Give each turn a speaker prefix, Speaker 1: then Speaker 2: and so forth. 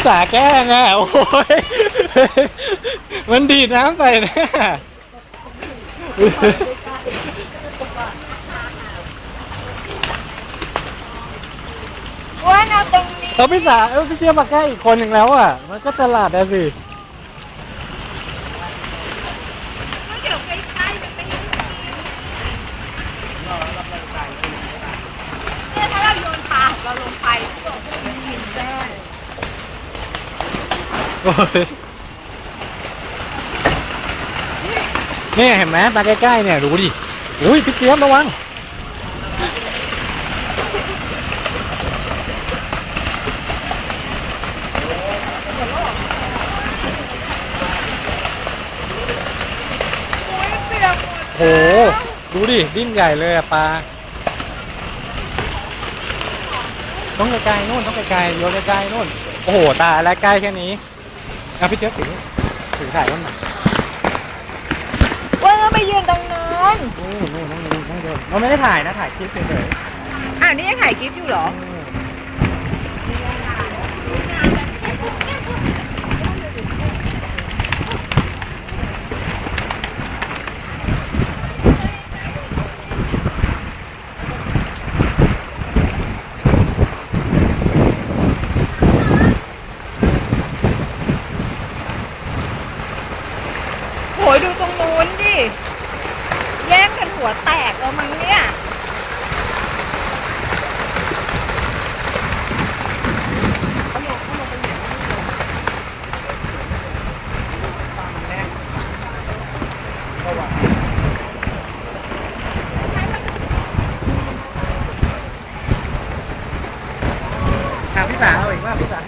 Speaker 1: พี่สาแกล้งอะโอ้ยมันดีดน้ำใส่หนะ
Speaker 2: อ้วนเอาตรงนี้
Speaker 1: เขาพี่สาเออพี่เจี๊ยบมาแกล้งอีกคนหนึ่งแล้วอะ มันก็ตลาดอะสิ
Speaker 2: ก็เดี๋ยวใกล้ๆมันไม่ได้เนี่ยถ้าเราโยนปลาของเราลงไปส่งมันกินได้
Speaker 1: โอ้ย เนี่ยเห็นไหมมาใกล้ๆเนี่ยดูดิอุ้ยพี่เจี๊ยบระวัง
Speaker 2: โอ้
Speaker 1: โห ดูดิ ดิ้นใหญ่เลยอะปลา ต้องไกลๆนู่น ต้องไกลๆโยนไกลๆนู่น โอ้โห ตายแล้วใกล้แค่นี้ เอาพี่เจี๊ยบถือถือถ่ายมันหน่อย
Speaker 2: อ้วนก็ไปยืนตรงนั้น
Speaker 1: นู่นนู่นนู่นนู่นนู่นนู่นเราไม่ได้ถ่ายนะถ่ายคลิปเฉย
Speaker 2: อ่าวนี่ยังถ่ายคลิปอยู่เหรอ
Speaker 1: ๆ
Speaker 2: ยดูตรงนู้นดิ แย่งกันหัวแตกแล้วมั้งเนี่ย
Speaker 1: ถามพี่สาเอาอีกว่าพี่สา